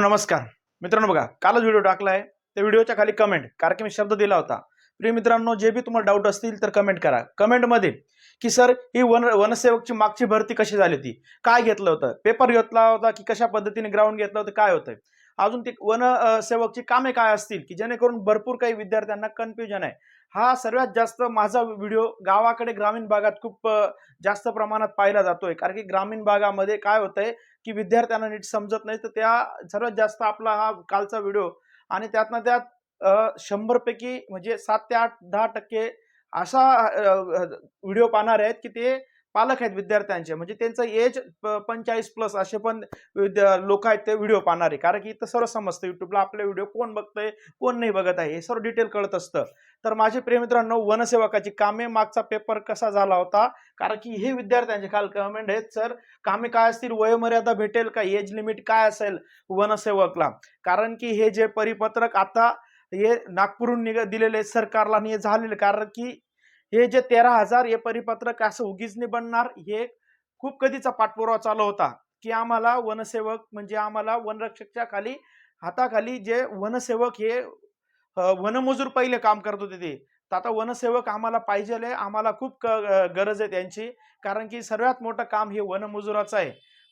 मित्रांनो नमस्कार. मित्रांनो बघा कालच व्हिडिओ टाकला आहे त्या व्हिडिओच्या खाली कमेंट कारण की मी शब्द दिला होता. प्रिय मित्रांनो जे बी तुम्हाला डाऊट असतील तर कमेंट करा. कमेंटमध्ये की सर ही वन वनसेवकची मागची भरती कशी झाली होती? काय घेतलं होतं? पेपर घेतला होता की कशा पद्धतीने ग्राउंड घेतलं होतं? काय होतं अजून ते वनसेवकची कामे काय असतील? की जेणेकरून भरपूर काही विद्यार्थ्यांना कन्फ्युजन आहे. हा सर्वात जास्त माझा व्हिडिओ गावाकडे ग्रामीण भागात खूप जास्त प्रमाणात पाहिला जातोय. कारण की ग्रामीण भागामध्ये काय होतंय की विद्यार्थ्यांना नीट समजत नाही तर त्या सर्वात जास्त आपला हा कालचा व्हिडिओ आणि त्यातनं त्यात शंभरपैकी म्हणजे सात ते आठ दहा टक्के असा व्हिडिओ पाहणार आहेत की ते पालक आहेत विद्यार्थ्यांचे. म्हणजे त्यांचं एज पंचेचाळीस प्लस असे पण लोक आहेत ते व्हिडिओ पाहणारे. कारण की इथं सर्व समजतं युट्यूबला आपले व्हिडिओ कोण बघतंय कोण नाही बघत आहे हे सर्व डिटेल कळत असतं. तर माझे प्रेमित्रांनो वनसेवकाची कामे मागचा पेपर कसा झाला होता? कारण की हे विद्यार्थ्यांचे काल कमेंट आहेत सर कामे काय असतील? वयोमर्यादा भेटेल का? एज लिमिट काय असेल वनसेवकला? कारण की हे जे परिपत्रक आता हे नागपूरहून निघ दिलेले आहेत सरकारला आणि हे झालेले. कारण की हे जे तेरा हजार हे परिपत्रक असं उगीच नाही बनणार हे खूप कधीचा पाठपुरावा चालू होता की आम्हाला वनसेवक म्हणजे आम्हाला वनरक्षकच्या खाली हाताखाली जे वनसेवक हे वनमजूर पहिले काम करत होते ते. तर आता वनसेवक आम्हाला पाहिजे आहे आम्हाला खूप क- गरज आहे त्यांची. कारण की सर्वात मोठं काम हे वनमजुराचं आहे.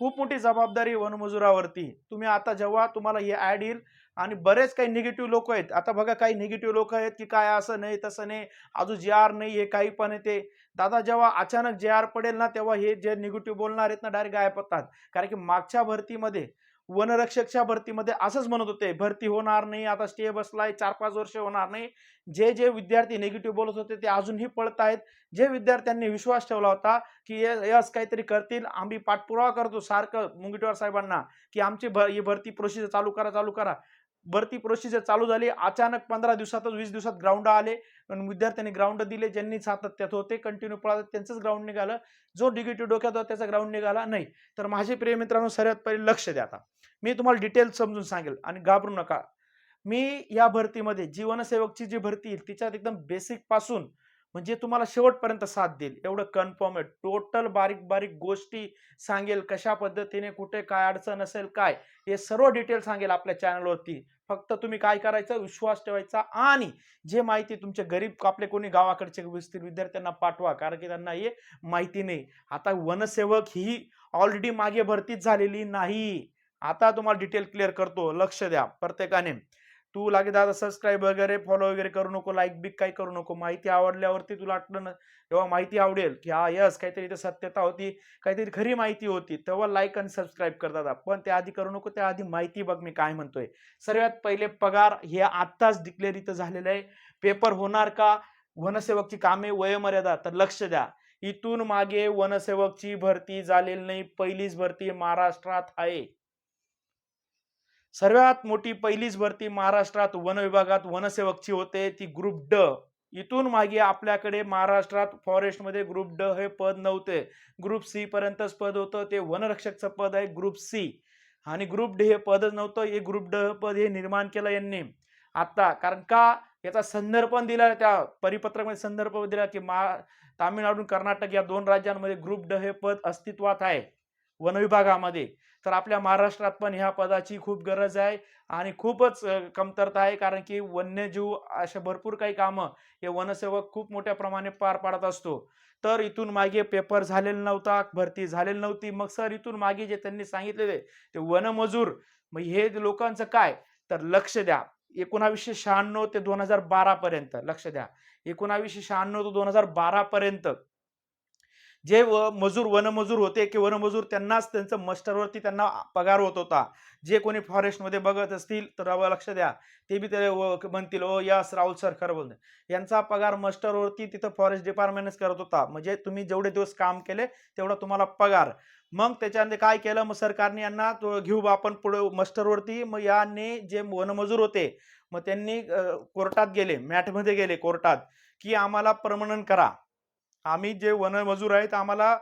खूप मोठी जबाबदारी वनमजुरावरती. तुम्ही आता जेव्हा तुम्हाला हे ॲड येईल आणि बरेच काही निगेटिव्ह लोक आहेत. आता बघा काही निगेटिव्ह लोक आहेत की काय असं नाही तसं नाही. अजून जे आर नाही हे काही पण आहे ते. दादा जेव्हा अचानक जे आर पडेल ना तेव्हा हे जे निगेटिव्ह बोलणार आहेत ना डायरेक्ट गायब होतात. कारण की मागच्या भरतीमध्ये वनरक्षकच्या भरतीमध्ये असंच म्हणत होते भरती होणार नाही आता स्टे बसलाय चार पाच वर्ष होणार नाही. जे जे विद्यार्थी निगेटिव्ह बोलत होते ते अजूनही पळत आहेत. जे विद्यार्थ्यांनी विश्वास ठेवला होता की यस काहीतरी करतील आम्ही पाठपुरावा करतो सारखं मुंगटीवार साहेबांना की आमची भर ही भरती प्रोसिजर चालू करा चालू करा. भरती प्रोसिजर चालू झाली. अचानक पंधरा दिवसातच वीस दिवसात ग्राउंड आले. पण विद्यार्थ्यांनी ग्राउंड दिले. ज्यांनी सातत्यात होते कंटिन्यू पळत त्यांचंच ग्राउंड निघालं. जो निगेटिव्ह डोक्यात होता त्याचा ग्राउंड निघाला नाही. तर माझे प्रिय मित्रांनो सर्वात पहिले लक्ष द्या आता. मी तुम्हाला डिटेल समजून सांगेल आणि घाबरू नका. मी या भरतीमध्ये जीवनसेवकची जी भरती येईल तिच्यात एकदम बेसिकपासून म्हणजे तुम्हाला शेवटपर्यंत साथ देईल. एवढं कन्फर्म आहे. टोटल बारीक बारीक गोष्टी सांगेल कशा पद्धतीने कुठे काय अडचण असेल काय? हे सर्व डिटेल सांगेल आपल्या चॅनलवरती फक्त तुम्ही काय करायचं? विश्वास ठेवायचा आणि जे माहिती तुमचे गरीब आपले कोणी गावाकडचे विद्यार्थ्यांना पाठवा कारण की त्यांना हे माहिती नाही. आता वनसेवक ही ऑलरेडी मागे भरतीच झालेली नाही. आता तुम्हाला डिटेल क्लिअर करतो. लक्ष द्या. प्रत्येकाने तू लागे दादा सबस्क्राईब वगैरे फॉलो वगैरे करू नको लाईक बिक काही करू नको. माहिती आवडल्यावरती तुला वाटलं ना तेव्हा माहिती आवडेल की हा यस काहीतरी इथे सत्यता होती काहीतरी खरी माहिती होती. तेव्हा लाईक आणि सबस्क्राईब कर दादा. पण त्याआधी करू नको त्याआधी माहिती बघ मी काय म्हणतोय. सर्वात पहिले पगार हे आत्ताच डिक्लेअर इथं झालेलं आहे. पेपर होणार का? वनसेवकची कामे वयोमर्यादा तर लक्ष द्या. इथून मागे वनसेवकची भरती झालेली नाही पहिलीच भरती महाराष्ट्रात आहे. सर्वात मोठी पहिलीच भरती महाराष्ट्रात वन विभागात वनसेवकची होते. ती ग्रुप ड. इथून मागे आपल्याकडे महाराष्ट्रात फॉरेस्टमध्ये ग्रुप ड हे पद नव्हते. ग्रुप सी पर्यंतच पद होतं. ते वनरक्षकचं पद आहे ग्रुप सी. आणि ग्रुप डी हे पदच नव्हतं. हे ग्रुप ड पद हे निर्माण केलं यांनी. आता कारण का? याचा संदर्भ दिला त्या परिपत्रकामध्ये संदर्भ दिला की मा तामिळनाडू कर्नाटक या दोन राज्यांमध्ये ग्रुप ड हे पद अस्तित्वात आहे. वनविभागामध्ये तर आपल्या महाराष्ट्रात पण ह्या पदाची खूप गरज आहे आणि खूपच कमतरता आहे. कारण की वन्यजीव अशा भरपूर काही कामं हे वनसेवक खूप मोठ्या प्रमाणे पार पाडत असतो. तर इथून मागे पेपर झालेला नव्हता भरती झालेली नव्हती. मग सर इथून मागे जे त्यांनी सांगितलेले ते वनमजूर मग हे लोकांचं काय? तर लक्ष द्या. एकोणावीसशे शहाण्णव ते दोन हजार बारा पर्यंत लक्ष द्या. एकोणावीसशे शहाण्णव ते दोन हजार बारा पर्यंत जे व मजूर वनमजूर होते की वनमजूर त्यांनाच त्यांचं मस्टरवरती त्यांना पगार होत होता. जे कोणी फॉरेस्टमध्ये बघत असतील तर लक्ष द्या. ते बी ते म्हणतील ओ यस राहुल सर खरं बोलते यांचा पगार मस्टरवरती तिथं फॉरेस्ट डिपार्टमेंटच करत होता. म्हणजे तुम्ही जेवढे दिवस काम केले तेवढा तुम्हाला पगार. मग त्याच्यामध्ये काय केलं? मग सरकारने यांना तो घेऊ बा आपण पुढे मस्टरवरती मग यांनी जे वनमजूर होते मग त्यांनी कोर्टात गेले मॅटमध्ये गेले कोर्टात की आम्हाला प्रमणन करा. आम्ही जे वनमजूर आहेत आम्हाला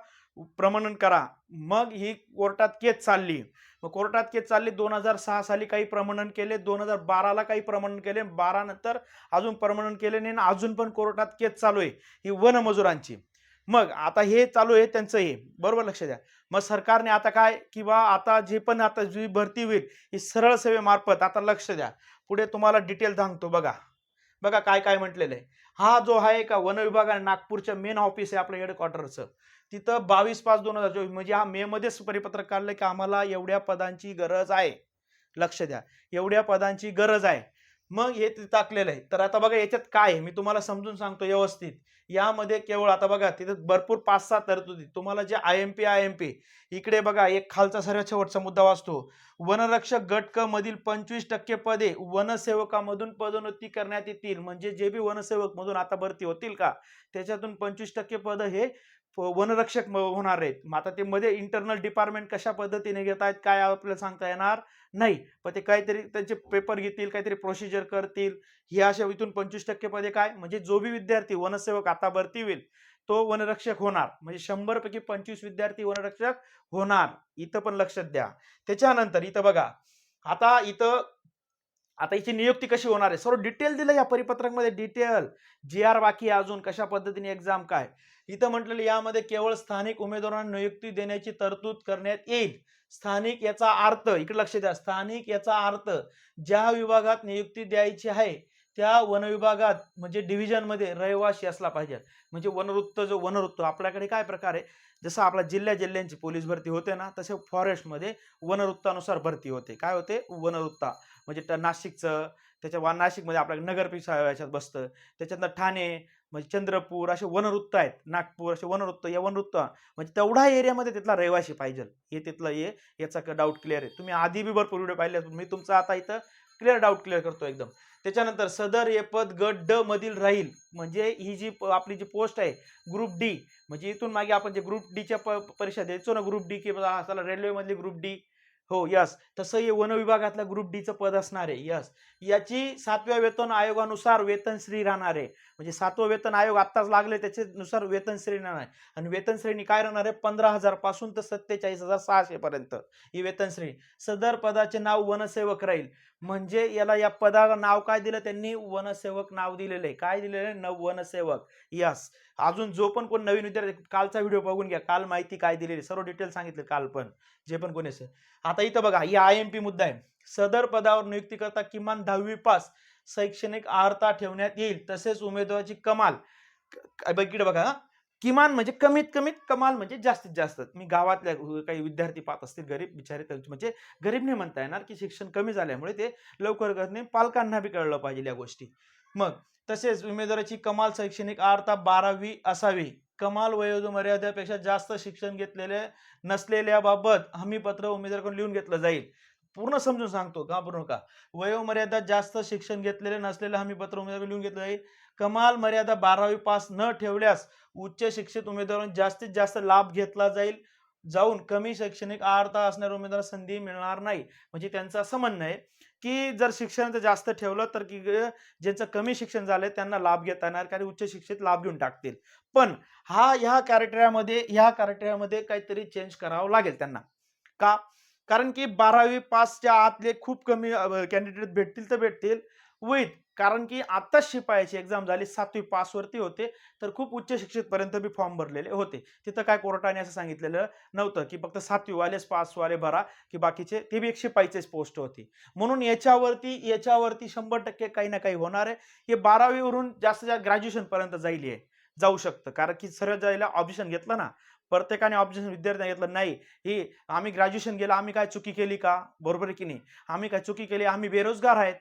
प्रमणन करा. मग ही कोर्टात केस चालली. मग कोर्टात केस चालली दोन हजार सहा साली काही प्रमणन केले दोन हजार बाराला काही प्रमणन केले बारा नंतर अजून प्रमणन केले नाही आणि अजून पण कोर्टात केस चालू आहे ही वनमजुरांची. मग आता हे चालू आहे त्यांचं हे. बरोबर लक्ष द्या. मग सरकारने आता काय किंवा आता जे पण आता जी भरती होईल ही सरळ सेवेमार्फत आता लक्ष द्या. पुढे तुम्हाला डिटेल सांगतो बघा. बघा काय काय म्हटलेलं आहे. हा जो आहे का वन विभागाने नागपूरच्या मेन ऑफिस आहे आपलं हेडक्वार्टरचं तिथं बावीस पाच दोन हजार चोवीस म्हणजे हा मे मध्येच परिपत्रक काढलं की आम्हाला एवढ्या पदांची गरज आहे. लक्ष द्या. एवढ्या पदांची गरज आहे. मग हे तिथं टाकलेलं आहे. तर आता बघा याच्यात काय आहे? मी तुम्हाला समजून सांगतो व्यवस्थित. यामध्ये केवळ आता बघा तिथे भरपूर पाच सहा तरतुदी तुम्हाला जे I M P I M P इकडे बघा एक खालचा सर्वात शेवटचा मुद्दा वाचतो. वनरक्षक गट क मधील पंचवीस टक्के पदे वनसेवकामधून पदोन्नती करण्यात येतील. म्हणजे जे बी वनसेवक मधून आता भरती होतील का? त्याच्यातून पंचवीस टक्के पद हे वनरक्षक होणार आहेत. मग आता ते मध्ये इंटरनल डिपार्टमेंट कशा पद्धतीने घेत आहेत काय आपल्याला सांगता येणार नाही. पण ते काहीतरी त्यांचे पेपर घेतील काहीतरी प्रोसिजर करतील. हे अशा इथून पंचवीस टक्के पदे काय? म्हणजे जो बी विद्यार्थी वनसेवक आता भरती होईल तो वनरक्षक होणार. म्हणजे शंभर पैकी पंचवीस विद्यार्थी वनरक्षक होणार. इथं पण लक्षात द्या. त्याच्यानंतर इथं बघा. आता इथं आता याची नियुक्ती कशी होणार आहे? सर्व डिटेल दिलं या परिपत्रकमध्ये डिटेल जी आर बाकी अजून कशा पद्धतीने एक्झाम काय? इथं म्हटलेलं यामध्ये केवळ स्थानिक उमेदवारांना नियुक्ती देण्याची तरतूद करण्यात येईल. स्थानिक याचा अर्थ इकडे लक्ष द्या स्थानिक याचा अर्थ ज्या विभागात नियुक्ती द्यायची आहे त्या वनविभागात म्हणजे डिव्हिजनमध्ये रहिवाशी रहिवासी असला पाहिजे. म्हणजे वनवृत्त जो वनवृत्त आपल्याकडे काय प्रकार आहे? जसं आपल्या जिल्ह्या जिल्ह्यांची पोलीस भरती होते ना तसे फॉरेस्टमध्ये वनवृत्तानुसार भरती होते. काय होते? वनवृत्ता. म्हणजे नाशिकचं त्याच्या वा नाशिकमध्ये आपल्या नगरपरिषद याच्यात बसतं. त्याच्यानंतर ठाणे म्हणजे चंद्रपूर असे वनवृत्त आहेत. नागपूर असे वनवृत्त या वनवृत्त. म्हणजे तेवढा एरियामध्ये तिथला रहिवासी पाहिजे. हे तिथलं हे याचा डाऊट क्लिअर आहे. तुम्ही आधी बी भरपूर व्हिडिओ पाहिले मी तुमचा आता इथं क्लिअर डाऊट क्लिअर करतो एकदम. त्याच्यानंतर सदर हे पद गट ड मधील राहील. म्हणजे ही जी प- आपली जी पोस्ट आहे ग्रुप डी म्हणजे इथून मागे आपण जे ग्रुप डीच्या प परीक्षा द्यायचो ना ग्रुप डी की चला रेल्वेमधली ग्रुप डी हो यस तसं हे वन विभागातल्या ग्रुप डीचं पद असणार आहे यस याची सातव्या वेतन आयोगानुसार वेतनश्री राहणार आहे. म्हणजे सातवं वेतन आयोग आत्ताच लागले त्याच्यानुसार वेतनश्रेणी राहणार आहे. आणि वेतन श्रेणी काय राहणार आहे? पंधरा हजारपासून तर सत्तेचाळीस हजार सहाशे पर्यंत ही वेतन श्रेणी सदर पदाचे नाव वनसेवक राहील. म्हणजे याला या पदाला नाव काय दिलं? त्यांनी वनसेवक नाव दिलेलं आहे. काय दिलेलं आहे? न वनसेवक. यस अजून जो पण कोण नवीन विद्यार्थी कालचा व्हिडिओ बघून घ्या. काल माहिती काय दिलेली सर्व डिटेल सांगितले काल पण जे पण कोणी असेल. आता इथं बघा ही आय एम पी मुद्दा आहे. सदर पदावर नियुक्ती करता किमान दहावी पास शैक्षणिक अर्हता ठेवण्यात येईल तसेच उमेदवाराची कमाल बघितलं इकडे बघा किमान म्हणजे कमीत कमीत कमाल म्हणजे जास्तीत जास्त. मी गावातल्या काही विद्यार्थी पाहत असतील गरीब बिचारे त्यांचे म्हणजे गरीब नाही म्हणता येणार की शिक्षण कमी झाल्यामुळे ते लवकर करत नाही पालकांना बी कळलं पाहिजे या गोष्टी. मग तसेच उमेदवाराची कमाल शैक्षणिक आर्ता बारावी असावी. कमाल वयोमर्यादेपेक्षा जास्त शिक्षण घेतलेले नसलेल्याबाबत हमीपत्र उमेदवाराकडून लिहून घेतलं जाईल. पूर्ण समजून सांगतो का? पूर्ण नका वयोमर्यादा जास्त शिक्षण घेतलेले नसलेले हमीपत्र उमेदवार लिहून घेतलं जाईल. कमाल मर्यादा बारावी पास न ठेवल्यास उच्च शिक्षित उमेदवारांना जास्तीत जास्त लाभ घेतला जाईल. जाऊन कमी शैक्षणिक आर्ता असणाऱ्या उमेदवार संधी मिळणार नाही. म्हणजे त्यांचं असं म्हणणं आहे की जर शिक्षणाचं जास्त ठेवलं तर की ज्यांचं कमी शिक्षण झालंय त्यांना लाभ घेता येणार कारण उच्च शिक्षित लाभ घेऊन टाकतील. पण हा ह्या कॅरेक्टरमध्ये ह्या कॅरेक्टरमध्ये काहीतरी चेंज करावं लागेल त्यांना. का? कारण की बारावी पासच्या आतले खूप कमी कॅन्डिडेट भेटतील तर भेटतील. वैध कारण की आत्ताच शिपायाची एक्झाम झाली सातवी पासवरती होते तर खूप उच्च शिक्षितपर्यंत मी बी फॉर्म भरलेले होते. तिथं काय कोर्टाने असं सांगितलेलं नव्हतं की फक्त सातवीवालेच पासवाले भरा की बाकीचे ते बी एक शिपाईचेच पोस्ट होती. म्हणून याच्यावरती याच्यावरती शंभर टक्के काही ना काही होणार आहे. हे बारावीवरून जास्त जास्त ग्रॅज्युएशन पर्यंत जाईल आहे जाऊ शकतं. कारण की सर्व जायला ऑप्शन घेतलं ना प्रत्येकाने ऑब्जेक्शन विद्यार्थ्यांनी घेतलं नाही ही आम्ही ग्रॅज्युएशन गेलं आम्ही काय चुकी केली का? बरोबर आहे की नाही? आम्ही काय चुकी केली? आम्ही बेरोजगार आहेत.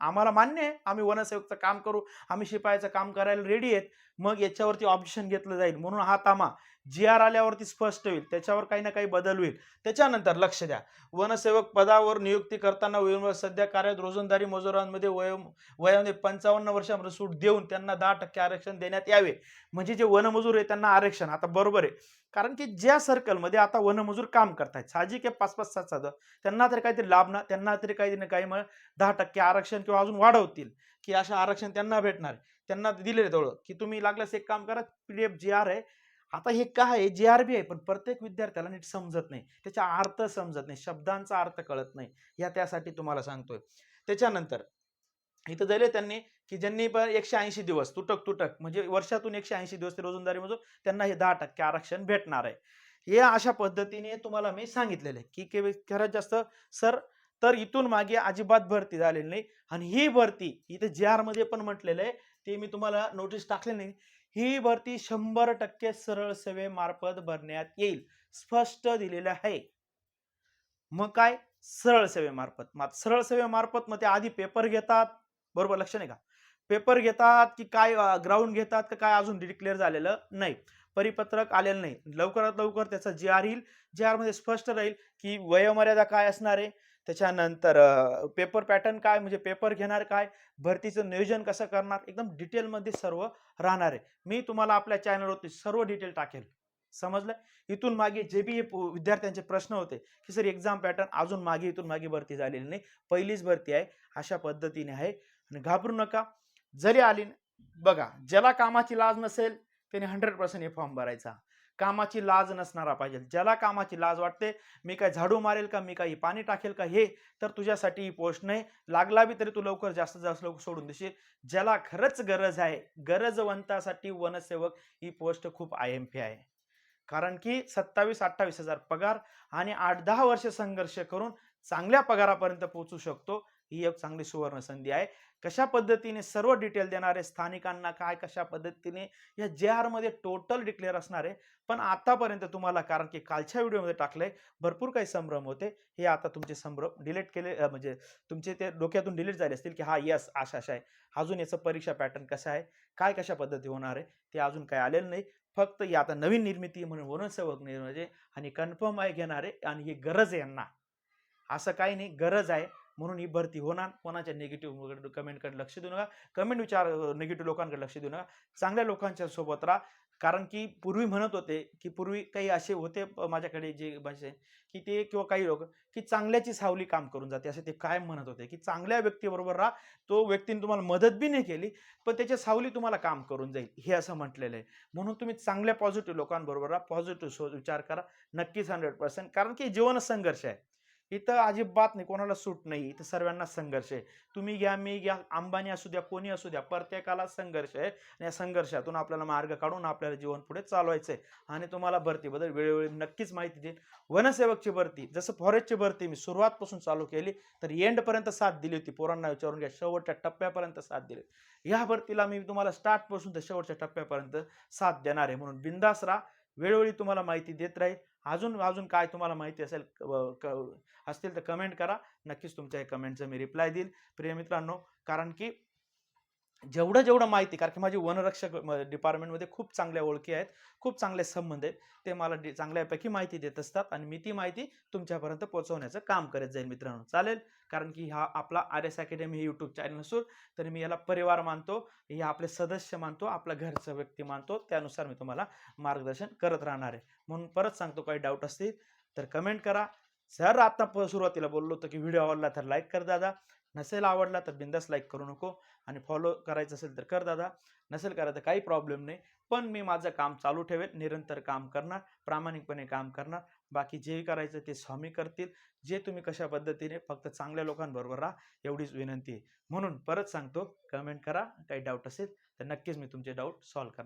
आम्हाला मान्य आहे आम्ही वनसेवकचं काम करू आम्ही शिपायाचं काम करायला रेडी आहेत. मग याच्यावरती ऑब्जेक्शन घेतलं जाईल. म्हणून हा तामा जी आर आल्यावरती स्पष्ट होईल त्याच्यावर काही ना काही बदल होईल. त्याच्यानंतर लक्ष द्या. वनसेवक पदावर नियुक्ती करताना वयोमर्यादा सध्या कार्यरत रोजंदारी मजुरांमध्ये वय वयामध्ये पंचावन्न वर्षामध्ये सूट देऊन त्यांना दहा टक्के आरक्षण देण्यात यावे. म्हणजे जे वनमजूर आहे त्यांना आरक्षण. आता बरोबर आहे. कारण की ज्या सर्कलमध्ये आता वनमजूर काम करतायत साहजिक आहे पाच पाच सात सात त्यांना तरी काहीतरी लाभ ना त्यांना तरी काही ना काही मग दहा टक्के आरक्षण किंवा अजून वाढवतील की अशा आरक्षण त्यांना भेटणार. त्यांना दिलेलं तेवढं की तुम्ही लागल्यास एक काम करा P D F G R आहे आता हे काय आहे? जे आर बी आहे पण प्रत्येक विद्यार्थ्याला नीट समजत नाही. त्याचा अर्थ समजत नाही. शब्दांचा अर्थ कळत नाही. या त्यासाठी तुम्हाला सांगतोय. त्याच्यानंतर इथं दिले त्यांनी की ज्यांनी पण एकशे ऐंशी दिवस तुटक तुटक म्हणजे वर्षातून एकशे ऐंशी दिवस ते रोजंदारीमधून त्यांना हे दहा टक्के आरक्षण भेटणार आहे. हे अशा पद्धतीने तुम्हाला मी सांगितलेलं आहे की के खरंच जास्त सर तर इथून मागे अजिबात भरती झालेली नाही. आणि ही भरती इथे जे आरमध्ये पण म्हटलेलं आहे ते मी तुम्हाला नोटीस टाकले नाही. ही भरती शंभर टक्के सरळ सेवेमार्फत भरण्यात येईल स्पष्ट दिलेलं आहे. मग काय? सरळ सेवेमार्फत. मग सरळ सेवेमार्फत मग ते आधी पेपर घेतात. बरोबर लक्ष नाही का? पेपर घेतात की काय ग्राउंड घेतात का काय अजून डिक्लेअर झालेलं नाही. परिपत्रक आलेलं नाही. लवकरात लवकर त्याचा जे आर येईल. जे आरमध्ये स्पष्ट राहील की वयोमर्यादा काय असणार आहे? त्याच्यानंतर पेपर पॅटर्न काय? म्हणजे पेपर घेणार काय? भरतीचं नियोजन कसं करणार? एकदम डिटेलमध्ये सर्व राहणार आहे. मी तुम्हाला आपल्या चॅनलवरती सर्व डिटेल टाकेल. समजलं? इथून मागे जे बी विद्यार्थ्यांचे प्रश्न होते की सर एक्झाम पॅटर्न अजून मागे इथून मागे भरती झालेली नाही. पहिलीच भरती आहे. अशा पद्धतीने आहे. आणि घाबरू नका. जरी आली बघा ज्याला कामाची लाज नसेल त्याने हंड्रेड पर्सेंट हे फॉर्म भरायचा. कामाची लाज नसणारा पाहिजे. ज्याला कामाची लाज वाटते मी काय झाडू मारेल का मी काही पाणी टाकेल का हे तर तुझ्यासाठी ही पोस्ट नाही. लागला बी तरी तू लवकर जास्त जास्त लवकर सोडून देशील. ज्याला खरंच गरज आहे गरजवंतासाठी वनसेवक ही पोस्ट खूप आय एम पी आहे. कारण की सत्तावीस अठ्ठावीस हजार पगार आणि आठ दहा वर्ष संघर्ष करून चांगल्या पगारापर्यंत पोहोचू शकतो. ही एक चांगली सुवर्ण संधी आहे. कशा पद्धतीने सर्व डिटेल देणारे स्थानिकांना काय कशा पद्धतीने या जे आरमध्ये टोटल डिक्लेअर असणार आहे पण आतापर्यंत तुम्हाला कारण की कालच्या व्हिडिओमध्ये टाकलंय भरपूर काही संभ्रम होते. हे आता तुमचे संभ्रम डिलीट केले म्हणजे तुमचे ते डोक्यातून डिलीट झाले असतील की हा यस अशा अशा आहे. अजून याचं परीक्षा पॅटर्न कसं आहे? काय कशा पद्धती होणार आहे? ते अजून काय आलेलं नाही. फक्त ही आता नवीन निर्मिती म्हणून वनसेवक निर्माचे आणि कन्फर्म आहे घेणारे आणि ही गरज आहे यांना. असं काही नाही गरज आहे. म्हणून ही भरती होणार. कोणाच्या निगेटिव्ह कमेंटकडे लक्ष देऊ नका. कमेंट विचार निगेटिव्ह लोकांकडे लक्ष देऊ नका. चांगल्या लोकांच्या सोबत राहा. कारण की पूर्वी म्हणत होते की पूर्वी काही असे होते माझ्याकडे जे भाषे की ते किंवा काही लोक की चांगल्याची सावली काम करून जाते. असे ते कायम म्हणत होते की चांगल्या व्यक्तीबरोबर राहा. तो व्यक्तीने तुम्हाला मदत बी नाही केली पण त्याच्या सावली तुम्हाला काम करून जाईल. हे असं म्हटलेलं आहे. म्हणून तुम्ही चांगल्या पॉझिटिव्ह लोकांबरोबर राहा. पॉझिटिव्ह विचार करा. नक्कीच हंड्रेड पर्सेंट कारण की जीवन संघर्ष आहे. इथं अजिबात नाही कोणाला सूट नाही. इथं सर्वांना संघर्ष आहे. तुम्ही घ्या मी घ्या अंबानी असू द्या कोणी असू द्या प्रत्येकाला संघर्ष आहे आणि या संघर्षातून आपल्याला मार्ग काढून आपल्याला जीवन पुढे चालवायचं आहे आणि तुम्हाला भरतीबद्दल वेळोवेळी नक्कीच माहिती देईल वनसेवकची भरती जसं फॉरेस्टची भरती मी सुरुवातपासून चालू केली तर एंडपर्यंत साथ दिली होती. पोरांना विचारून घ्या शेवटच्या टप्प्यापर्यंत साथ दिली या भरतीला मी तुम्हाला स्टार्टपासून तर शेवटच्या टप्प्यापर्यंत साथ देणार आहे. म्हणून बिंदास राहा. वेळोवेळी तुम्हाला माहिती देत राहील. अजून अजून काय तुम्हाला माहिती असेल क- असतील तर कमेंट करा. नक्कीच तुमच्या हे कमेंटचं मी रिप्लाय देईल. प्रिय मित्रांनो कारण की जेवढं जेवढं माहिती कारण की माझी वनरक्षक डिपार्टमेंटमध्ये खूप चांगल्या ओळखी आहेत खूप चांगले संबंध आहेत ते मला चांगल्यापैकी माहिती देत असतात आणि मी ती माहिती तुमच्यापर्यंत पोहोचवण्याचं काम करत जाईल मित्रांनो. चालेल? कारण की हा आपला आर एस अकॅडमी हे यूट्यूब चॅनल असून तर मी याला परिवार मानतो हे आपले सदस्य मानतो आपला घरचं व्यक्ती मानतो त्यानुसार मी तुम्हाला मार्गदर्शन करत राहणार आहे. म्हणून परत सांगतो काही डाऊट असतील तर कमेंट करा. जर आता सुरुवातीला बोललो होतो की व्हिडिओ आवडला तर लाईक कर दादा. नसेल आवडला तर बिंदास लाईक करू नको आणि फॉलो करायचं असेल तर कर दादा. नसेल करायचं काही प्रॉब्लेम नाही. पण मी माझं काम चालू ठेवेल निरंतर काम करणार प्रामाणिकपणे काम करणार. बाकी जे करायचं ते स्वामी करतील. जे तुम्ही कशा पद्धतीने फक्त चांगल्या लोकांबरोबर राहा एवढीच विनंती आहे. म्हणून परत सांगतो कमेंट करा. काही डाऊट असेल तर नक्कीच मी तुमचे डाऊट सॉल्व्ह करणार.